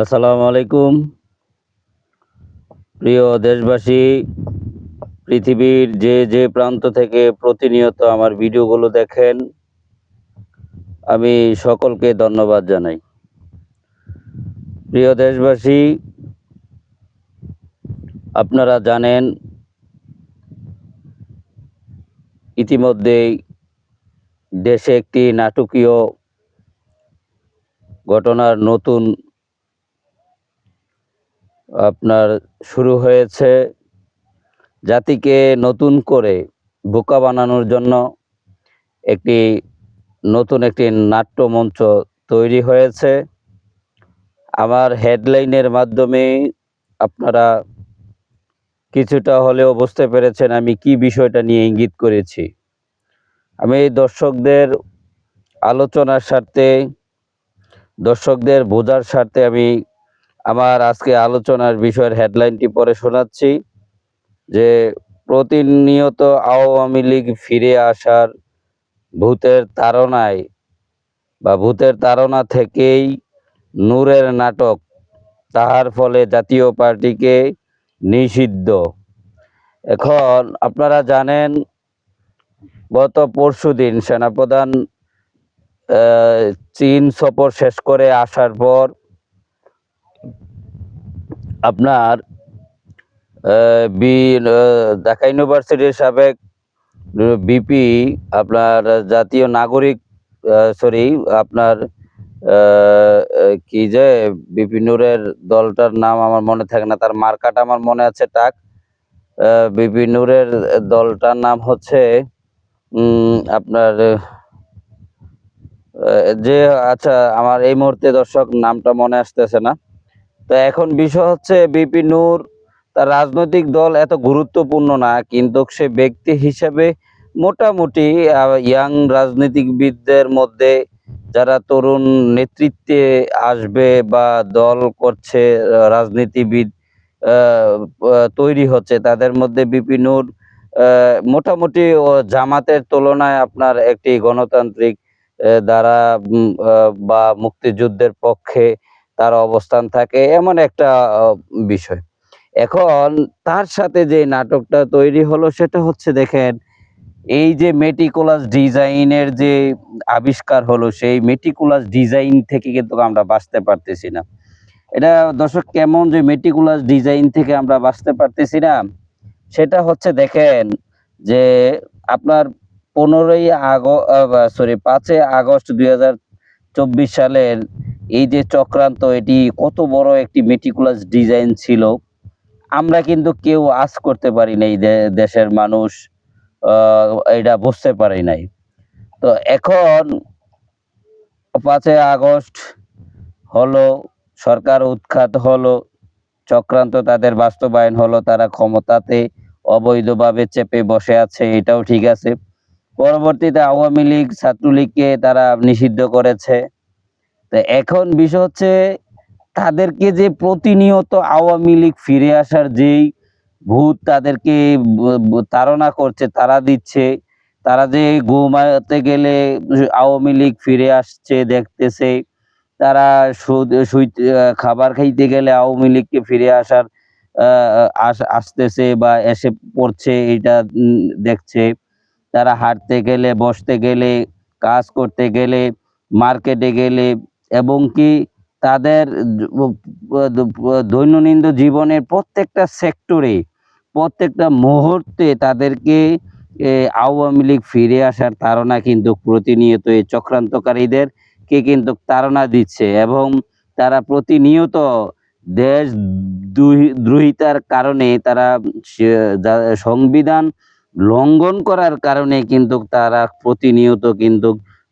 আসসালামু আলাইকুম। প্রিয় দেশবাসী, পৃথিবীর যে যে প্রান্ত থেকে প্রতিনিয়ত আমার ভিডিওগুলো দেখেন, আমি সকলকে ধন্যবাদ জানাই। প্রিয় দেশবাসী, আপনারা জানেন, ইতিমধ্যেই দেশে একটি নাটকীয় ঘটনার নতুন আপনার শুরু হয়েছে জাতিকে নতুন করে বোকা বানানোর জন্য একটি নতুন একটি নাট্যমঞ্চ তৈরি হয়েছে। আমার হেডলাইনের মাধ্যমে আপনারা কিছুটা হলেও বুঝতে পেরেছেন আমি কি বিষয়টা নিয়ে ইঙ্গিত করেছি। আমি দর্শকদের আলোচনার স্বার্থে, দর্শকদের বোঝার স্বার্থে আমি আমার আজকে আলোচনার বিষয়ের হেডলাইনটি পরে শোনাচ্ছি, যে প্রতিনিয়ত আওয়ামী লীগ ফিরে আসার ভূতের তাড়নায় বা ভূতের তাড়না থেকেই নূরের নাটক, তাহার ফলে জাতীয় পার্টিকে নিষিদ্ধ। এখন আপনারা জানেন, গত পরশুদিন সেনাপ্রধান চীন সফর শেষ করে আসার পর আপনার বি ঢাকা ইউনিভার্সিটির সাবেক বিপি আপনার জাতীয় নাগরিক সরি আপনার কি যে বিপি নূরের দলটার নাম আমার মনে থাকে না তার মার্কাটা আমার মনে আছে টাক। আহ, বিপি নূরের দলটার নাম হচ্ছে আপনার যে আচ্ছা আমার এই মুহূর্তে দর্শক নামটা মনে আসতেছে না। তো এখন বিষয় হচ্ছে বিপি নূর তার রাজনৈতিক দল এত গুরুত্বপূর্ণ না, কিন্তু সে ব্যক্তি হিসেবে মোটামুটি ইয়াং রাজনীতিবিদদের মধ্যে যারা তরুণ নেতৃত্বে আসবে বা দল করছে, রাজনীতিবিদ তৈরি হচ্ছে, তাদের মধ্যে বিপি নূর মোটামুটি ও জামাতের তুলনায় আপনার একটি গণতান্ত্রিক দ্বারা বা মুক্তিযুদ্ধের পক্ষে তার অবস্থান থাকে এমন একটা বিষয়। এখন তার সাথে যে নাটকটা তৈরি হলো সেটা হচ্ছে দেখেন, এই যে মেটিকুলাস ডিজাইনের যে আবিষ্কার হলো, সেই মেটিকুলাস ডিজাইন থেকে কিন্তু আমরা বাঁচতে পারতেছি না। এটা দর্শক, কেমন যে মেটিকুলাস ডিজাইন থেকে আমরা বাঁচতে পারতেছি না, সেটা হচ্ছে দেখেন যে আপনার পনেরোই আগস্ট সরি পাঁচই আগস্ট দুই হাজার চব্বিশ সালের এই যে চক্রান্ত, এটি কত বড় একটি মেটিকুলাস ডিজাইন ছিল। আমরা কিন্তু কেউ আজ করতে পারি নাই দেশের মানুষ এটা বুঝতে পারি নাই। তো এখন পাঁচই আগস্ট হলো, সরকার উৎখাত হলো, চক্রান্ত তাদের বাস্তবায়ন হলো, তারা ক্ষমতাতে অবৈধভাবে চেপে বসে আছে, এটাও ঠিক আছে। পরবর্তীতে আওয়ামী লীগ, ছাত্রলীগকে তারা নিষিদ্ধ করেছে। তো এখন বিষয় হচ্ছে তাদেরকে যে প্রতিনিয়ত আওয়ামী লীগ ফিরে আসার যেই ভূত তাদেরকে তাড়না করছে তারা দিচ্ছে, তারা যে ঘুমাতে গেলে আওয়ামী লীগ ফিরে আসছে, দেখতেছে, তারা খাবার খাইতে গেলে আওয়ামী লীগকে ফিরে আসার আস- আসতেছে বা এসে পড়ছে এটা দেখছে। তারা হাঁটতে গেলে, বসতে গেলে, কাজ করতে গেলে, মার্কেটে গেলে এবং কি তাদের দৈনন্দিন জীবনের প্রত্যেকটা সেক্টরে, প্রত্যেকটা মুহূর্তে তাদেরকে আওয়ামী লীগ ফিরে আসার তাড়না কিন্তু প্রতিনিয়ত এই চক্রান্তকারীদের কে কিন্তু তাড়না দিচ্ছে এবং তারা প্রতিনিয়ত দেশ দ্রোহী- দ্রোহিতার কারণে তারা সংবিধান লঙ্ঘন করার কারণে কিন্তু তারা প্রতিনিয়ত কিন্তু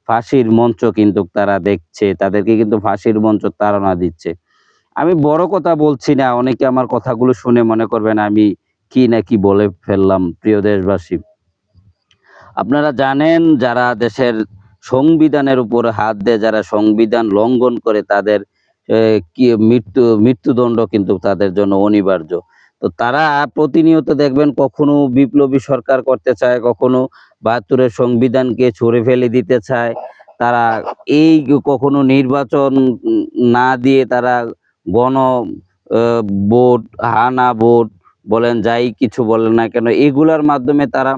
ফাঁসির মঞ্চ কিন্তু তারা দেখছে, তাদেরকে কিন্তু ফাঁসির মঞ্চ তাড়না দিচ্ছে। আমি বড় কথা বলছি না, অনেকে আমার কথাগুলো শুনে মনে করবেন আমি কি না কি বলে ফেললাম, প্রিয় দেশবাসী। আপনারা জানেন, যারা দেশের সংবিধানের উপর হাত দেয়, যারা সংবিধান লঙ্ঘন করে, তাদের কি, মৃত্যু, মৃত্যুদণ্ড কিন্তু তাদের জন্য অনিবার্য। তো তারা প্রতিনিয়ত দেখবেন কখনো বিপ্লবী সরকার করতে চায়, কখনো বাহাত্তরের সংবিধানকে ছড়ে ফেলে দিতে চায়। তারা এই কখনো নির্বাচন না দিয়ে তারা গণ ভোট, হানা ভোট বলেন, যাই কিছু বলেন না কেন, এগুলার মাধ্যমে তারা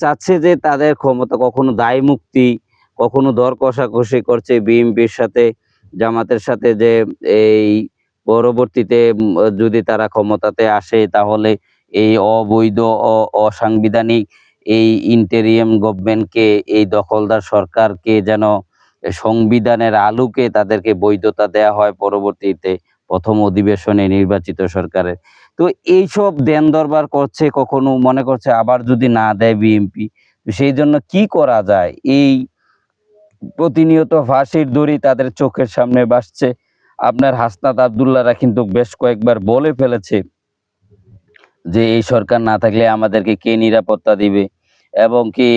চাচ্ছে যে তাদের ক্ষমতা কখনো দায় মুক্তি, কখনো দর কষাকষি করছে বিএনপির সাথে, জামাতের সাথে যে এই পরবর্তীতে যদি তারা ক্ষমতাতে আসে, তাহলে এই অবৈধ অসাংবিধানিক এই ইন্টেরিয়াম গভর্নমেন্টকে এই দখলদার সরকারকে যেন সংবিধানের আলোকে তাদেরকে বৈধতা দেয়া হয় পরবর্তীতে প্রথম অধিবেশনে নির্বাচিত সরকারের। তো এইসব দেন দরবার করছে, কখনো মনে করছে আবার যদি না দেয় বিএনপি? সেই জন্য কি করা যায়? এই প্রতিনিয়ত ফাঁসির দড়ি তাদের চোখের সামনে ভাসছে। আপনার হাসনাত আবদুল্লাহরা কিন্তু বেশ কয়েকবার বলে ফেলেছে যে এই সরকার না থাকলে আমাদেরকে কে নিরাপত্তা দিবে এবং কি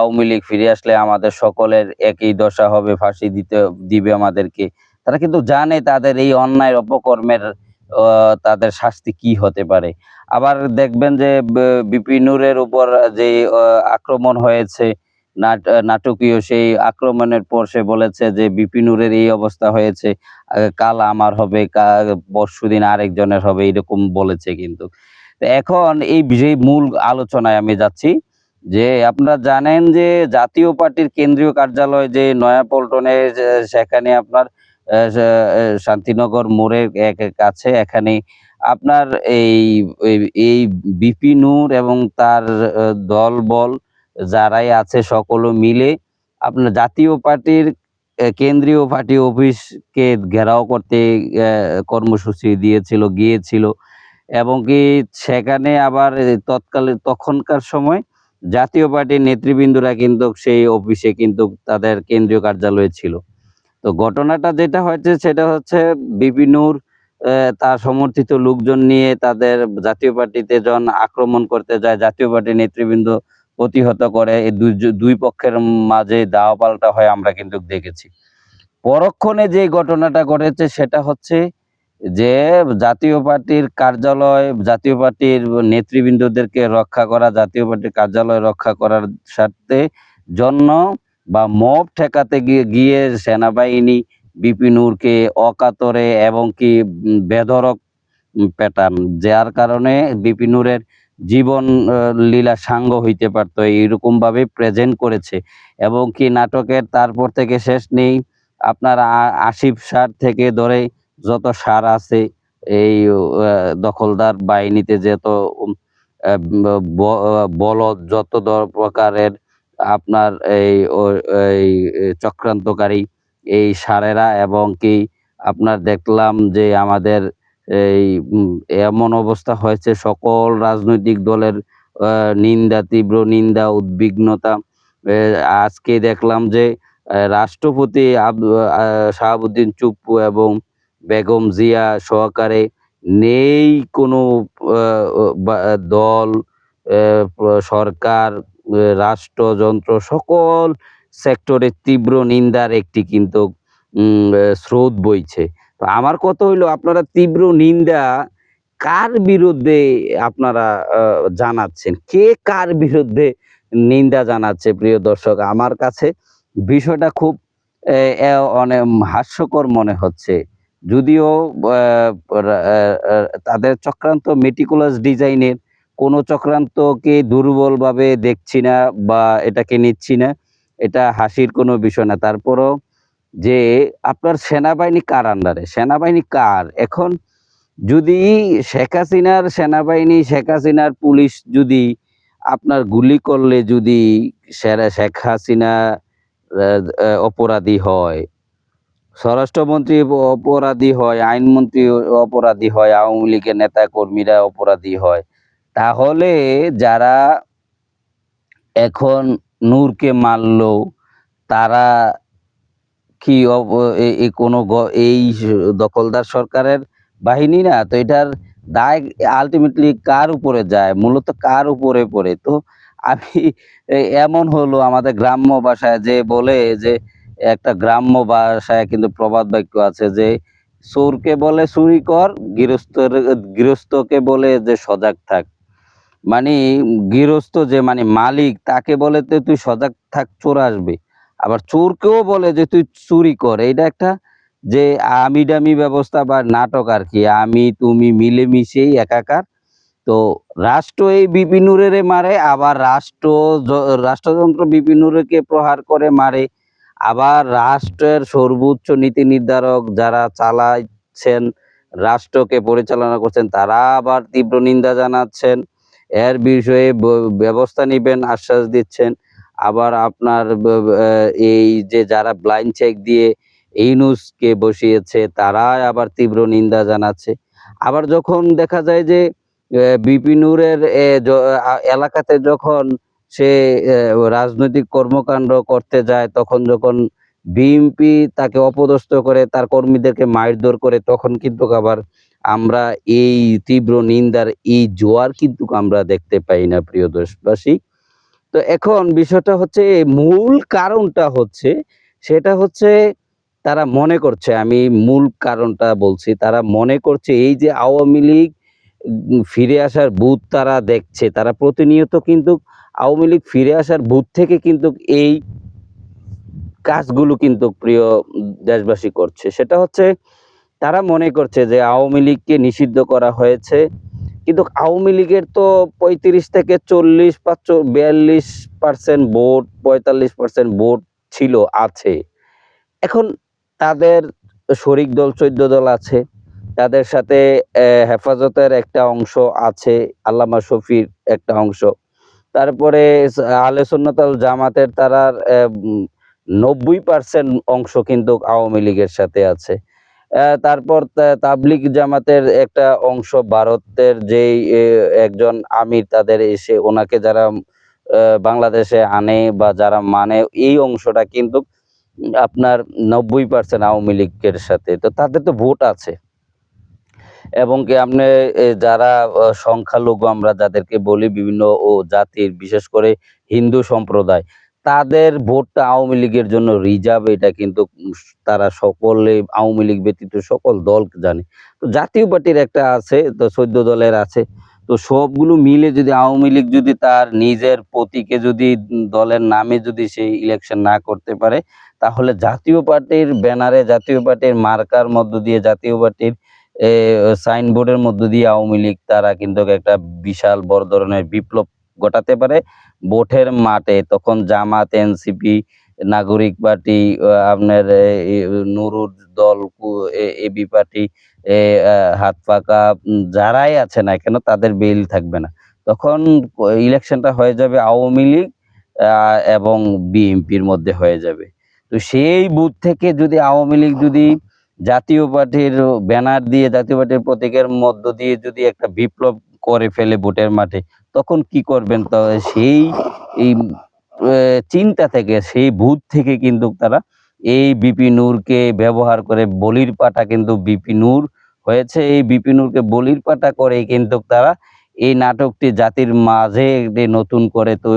আওয়ামী লীগ ফিরে আসলে আমাদের সকলের একই দশা হবে, ফাঁসি দিতে, দিবে আমাদেরকে। তারা কিন্তু জানে তাদের এই অন্যায় অপকর্মের তাদের শাস্তি কি হতে পারে। আবার দেখবেন যে বিপিনুরের উপর যে আক্রমণ হয়েছে নাটকীয় সেই আক্রমণের পর সে বলেছে যে বিপিনুরের এই অবস্থা হয়েছে কাল আমার হবে পরশুদিন আরেকজনের হবে এরকম বলেছে কিন্তু। এখন এই যে মূল আলোচনায় আমি যাচ্ছি যে আপনারা জানেন যে জাতীয় পার্টির কেন্দ্রীয় কার্যালয় যে নয়াপল্টনে সেখানে আপনার শান্তিনগর মোড়ের এক- কাছে এখানে আপনার এই এই- বিপিনুর এবং তার আহ, দল বল যারাই আছে সকল মিলে আপনার জাতীয় পার্টির কেন্দ্রীয় পার্টি অফিসকে ঘেরাও করতে কর্মসূচি দিয়েছিল, গিয়েছিল এবং কি সেখানে আবার তৎকালে, তখনকার সময় জাতীয় পার্টির নেতৃবৃন্দরা কিন্তু সেই অফিসে কিন্তু তাদের কেন্দ্রীয় কার্যালয়ে ছিল। তো ঘটনাটা যেটা হয়েছে সেটা হচ্ছে বিপিনুর তার সমর্থিত লোকজন নিয়ে তাদের জাতীয় পার্টিতে যখন আক্রমণ করতে যায়, জাতীয় পার্টির নেতৃবৃন্দ প্রতিহত করে এই দুই পক্ষের মাঝে দাও পাল্টা হয় আমরা কিন্তু দেখেছি। পরক্ষণে যে ঘটনাটা ঘটেছে সেটা হচ্ছে যে জাতীয় পার্টির কার্যালয় জাতীয় পার্টির নেতৃবৃন্দদেরকে রক্ষা করা জাতীয় পার্টির কার্যালয় রক্ষা করার স্বার্থে জন্য বা মব ঠেকাতে গিয়ে গিয়ে সেনাবাহিনী বিপিনুরকে অকাতরে এবং কি উম, পেটান যার কারণে বিপিনুরের জীবন লীলা সাঙ্গ হইতে পারতো, এইরকম ভাবে প্রেজেন্ট করেছে। এবং কি নাটকের তারপর থেকে শেষ নেই, আপনার আ- আসিফ সার থেকে ধরে যত সার আছে, এই দখলদার বাহিনীতে যত বলদ, যত প্রকারের আপনার এই এই চক্রান্তকারী, এই সারেরা এবং কি আপনার দেখলাম যে আমাদের এই এমন অবস্থা হয়েছে সকল রাজনৈতিক দলের নিন্দা, তীব্র নিন্দা, উদ্বিগ্নতা। আজকে দেখলাম যে রাষ্ট্রপতি শাহাবুদ্দিন চুপ্পু এবং বেগম জিয়া সহকারে নেই কোনো দল সরকার রাষ্ট্রযন্ত্র সকল সেক্টরে তীব্র নিন্দার একটি কিন্তু স্রোত বইছে। তো আমার কথা হইল, আপনারা তীব্র নিন্দা কার বিরুদ্ধে আপনারা জানাচ্ছেন? কে কার বিরুদ্ধে নিন্দা জানাচ্ছে, প্রিয় দর্শক? আমার কাছে বিষয়টা খুব অনেক হাস্যকর মনে হচ্ছে। যদিও তাদের চক্রান্ত মেটিকুলাস ডিজাইনের কোনো চক্রান্তকে দুর্বলভাবে দেখছি না বা এটাকে নিচ্ছি না, এটা হাসির কোনো বিষয় না। তারপরও যে আপনার সেনাবাহিনী কার আন্ডারে সেনাবাহিনী কার? এখন যদি শেখ হাসিনার সেনাবাহিনী, শেখ হাসিনার পুলিশ যদি আপনার গুলি করলে যদি শেখ হাসিনা অপরাধী হয়, স্বরাষ্ট্রমন্ত্রী অপরাধী হয়, আইনমন্ত্রী অপরাধী হয়, আওয়ামী লীগের নেতা কর্মীরা অপরাধী হয়, তাহলে যারা এখন নূরকে মারলো, তারা কি কোনো এই দখলদার সরকারের বাহিনী না? তো এটার দায় আলটিমেটলি কার উপরে যায়? মূলত কার উপরে পড়ে? তো আমি এমন হলো আমাদের গ্রাম্য ভাষায় যে বলে যে একটা গ্রাম্য ভাষায় কিন্তু প্রবাদ বাক্য আছে যে চোরকে বলে চুরি কর, গৃহস্থর, গৃহস্থকে বলে যে সজাগ থাক। মানে গৃহস্থ যে মানে মালিক, তাকে বলে তো তুই সজাগ থাক, চোর আসবে। আবার চোরকেও বলে যে তুই চুরি কর। এটা একটা যে আমি ডামি ব্যবস্থা বা নাটক আর কি। আমি, তুমি মিলেমিশেই একাকার। তো রাষ্ট্র এই বিপিনুরের মারে, আবার রাষ্ট্র রাষ্ট্রযন্ত্র বিপিনুরকে প্রহার করে, মারে। আবার রাষ্ট্রের সর্বোচ্চ নীতি নির্ধারক যারা চালাচ্ছেন রাষ্ট্রকে পরিচালনা করছেন, তারা আবার তীব্র নিন্দা জানাচ্ছেন। এর বিষয়ে ব্যবস্থা নেবেন, আশ্বাস দিচ্ছেন। আবার আপনার এই যে যারা ব্লাইন্ড চেক দিয়ে নিউজকে বসিয়েছে তারা আবার তীব্র নিন্দা জানাচ্ছে। আবার যখন দেখা যায় যে বিপিনুরের এলাকাতে যখন সে রাজনৈতিক কর্মকাণ্ড করতে যায়, তখন যখন বিএনপি তাকে অপদস্থ করে, তার কর্মীদেরকে মারধর করে, তখন কিন্তু আবার আমরা এই তীব্র নিন্দার এই জোয়ার কিন্তু আমরা দেখতে পাই না, প্রিয় দেশবাসী। তো এখন বিষয়টা হচ্ছে মূল কারণটা হচ্ছে, সেটা হচ্ছে তারা মনে করছে, আমি মূল কারণটা বলছি, তারা মনে করছে এই যে আওয়ামী লীগ ফিরে আসার বুথ তারা দেখছে, তারা প্রতিনিয়ত কিন্তু আওয়ামী লীগ ফিরে আসার বুথ থেকে কিন্তু এই কাজগুলো কিন্তু প্রিয় দেশবাসী করছে। সেটা হচ্ছে তারা মনে করছে যে আওয়ামী লীগকে নিষিদ্ধ করা হয়েছে। কিন্তু আওয়ামী লীগের তো পঁয়ত্রিশ থেকে চল্লিশ বা বিয়াল্লিশ পার্সেন্ট ভোট, পঁয়তাল্লিশ পার্সেন্ট ভোট ছিল, আছে। এখন তাদের শরিক দল চোদ্দ দল আছে। তাদের সাথে হেফাজতের একটা অংশ আছে, আল্লামা শফির একটা অংশ। তারপরে আলে সুন্নতাল জামাতের তারার নব্বই পার্সেন্ট অংশ কিন্তু আওয়ামী লীগের সাথে আছে। তারপর তা- তাবলিগ জামাতের একটা অংশ ভারতের যেই একজন আমির তাদের এসে ওনাকে যারা বাংলাদেশে আনে বা যারা মানে এই অংশটা কিন্তু আপনার নব্বই পার্সেন্ট আওয়ামী লীগের সাথে। তো তাদের তো ভোট আছে। এবং কি আপনি যারা সংখ্যালঘু আমরা যাদেরকে বলি বিভিন্ন ও জাতির, বিশেষ করে হিন্দু সম্প্রদায় তাদের ভোটটা আওয়ামী লীগের জন্য রিজার্ভ এটা কিন্তু তারা সকলে, আওয়ামী লীগ ব্যতীত সকল দল জানে। তো জাতীয় পার্টির একটা আছে, তো চোদ্দ দলের আছে। তো সবগুলো মিলে যদি আওয়ামী লীগ যদি তার নিজের প্রতীকে যদি দলের নামে যদি সেই ইলেকশন না করতে পারে, তাহলে জাতীয় পার্টির ব্যানারে, জাতীয় পার্টির মার্কার মধ্য দিয়ে, জাতীয় পার্টির সাইনবোর্ডের মধ্য দিয়ে আওয়ামী লীগ তারা কিন্তু একটা বিশাল বড় ধরনের বিপ্লব ঘটাতে পারে। ভোটের মাঠে তখন জামাত, এনসিপি, নাগরিক পার্টি, আপনার নুরুর দল এবি পার্টি হাত পাকা, যারাই আছে না কেন তাদের বেল থাকবে না। তখন ইলেকশনটা হয়ে যাবে আওয়ামী লীগ এবং বিএনপির মধ্যে হয়ে যাবে। তো সেই বুথ থেকে যদি আওয়ামী লীগ যদি জাতীয় পার্টির ব্যানার দিয়ে, জাতীয় পার্টির প্রতীকের মধ্য দিয়ে যদি একটা বিপ্লব করে ফেলে ভোটের মাঠে তখন কি করবেন? তো সেই এই চিন্তা থেকে, সেই ভূত থেকে কিন্তু তারা এই বিপি নূরকে ব্যবহার করে বলির পাটা কিন্তু বিপি নূর হয়েছে। এই বিপি নূরকে বলির পাটা করে কিন্তু তারা এই নাটকটি জাতির মাঝে একটি নতুন করে তো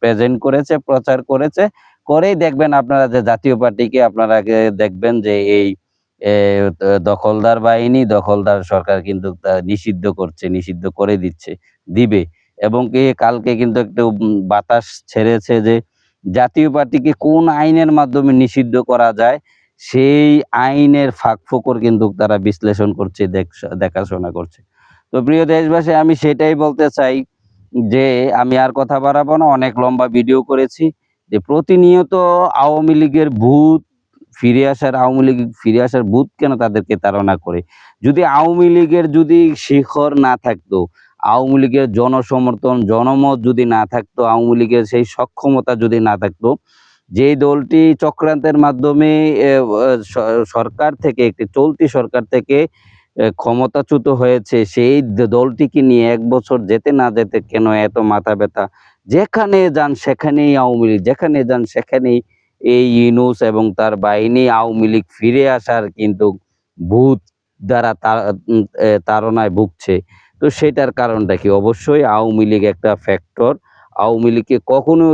প্রেজেন্ট করেছে, প্রচার করেছে। করেই দেখবেন আপনারা যে জাতীয় পার্টিকে আপনারা দেখবেন যে এই দখলদার বাহিনী, দখলদার সরকার কিন্তু নিষিদ্ধ করছে, নিষিদ্ধ করে দিচ্ছে, দিবে। এবং কি কালকে কিন্তু একটু বাতাস ছেড়েছে যে জাতীয় পার্টিকে কোন আইনের মাধ্যমে নিষিদ্ধ করা যায়, সেই আইনের ফাঁক ফোকর কিন্তু তারা বিশ্লেষণ করছে দেখাশোনা করছে। তো প্রিয় দেশবাসী, আমি সেটাই বলতে চাই যে আমি আর কথা বাড়াবো না, অনেক লম্বা ভিডিও করেছি যে প্রতিনিয়ত আওয়ামী লীগের ভূত ফিরে আসার, আওয়ামী লীগ ফিরে আসার ভূত কেন তাদেরকে তাড়না করে? যদি আওয়ামী লীগের যদি শিখর না থাকতো আওয়ামী লীগের জনসমর্থন জনমত যদি না থাকতো আওয়ামী লীগের সেই সক্ষমতা যদি না থাকতো যে দলটি চক্রান্তের মাধ্যমে সরকার থেকে একটি চলতি সরকার থেকে ক্ষমতাচ্যুত হয়েছে সেই দলটিকে নিয়ে এক বছর যেতে না যেতে কেন এত মাথা ব্যথা? যেখানে যান সেখানেই আওয়ামী লীগ যেখানে যান সেখানেই এই ইউনুস এবং তার বাহিনী আওয়ামী লীগ ফিরে আসার কিন্তু ভূত দ্বারা তা- উম, এ, তাড়নায় ভুগছে। তো সেটার কারণটা কি? অবশ্যই আওয়ামী লীগ একটা ফ্যাক্টর আওয়ামী লীগকে কখনো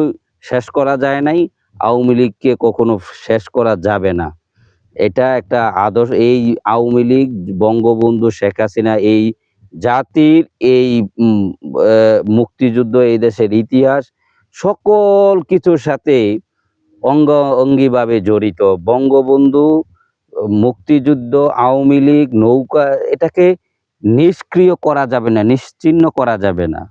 শেষ করা যায় নাই, আওয়ামী লীগকে কখনো শেষ করা যাবে না। এটা একটা আদর্শ, এই আওয়ামী লীগ, বঙ্গবন্ধু শেখ হাসিনা এই জাতির এই মুক্তিযুদ্ধ, এই দেশের ইতিহাস, সকল কিছুর সাথে অঙ্গ, অঙ্গিভাবে জড়িত। বঙ্গবন্ধু, মুক্তিযুদ্ধ, আওয়ামী লীগ, নৌকা, এটাকে নিষ্ক্রিয় করা যাবে না নিশ্চিহ্ন করা যাবে না।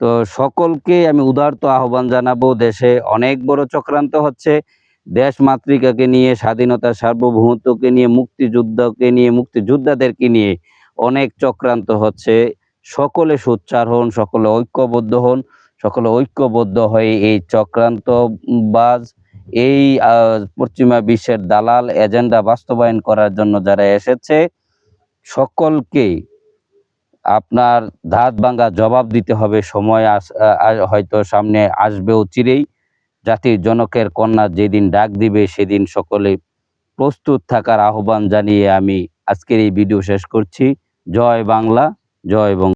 তো সকলকে আমি উদারত আহ্বান জানাব, দেশে অনেক বড় চক্রান্ত হচ্ছে। দেশ মাতৃকাকে নিয়ে, স্বাধীনতা সার্বভৌমত্বকে নিয়ে, মুক্তিযুদ্ধকে নিয়ে, মুক্তিযোদ্ধাদেরকে নিয়ে অনেক চক্রান্ত হচ্ছে। সকলে সোচ্চার হন, সকলে ঐক্যবদ্ধ হন, সকলে ঐক্যবদ্ধ হয়ে এই চক্রান্ত বাজ এই পশ্চিমা বিশ্বের দালাল এজেন্ডা বাস্তবায়ন করার জন্য যারা এসেছে সকলকে আপনার ধাত ভাঙ্গা জবাব দিতে হবে। সময় আস- হয়তো সামনে আসবেও চিরেই। জাতির জনকের কন্যা যেদিন ডাক দিবে, সেদিন সকলে প্রস্তুত থাকার আহ্বান জানিয়ে আমি আজকের এই ভিডিও শেষ করছি। জয় বাংলা, জয় বঙ্গ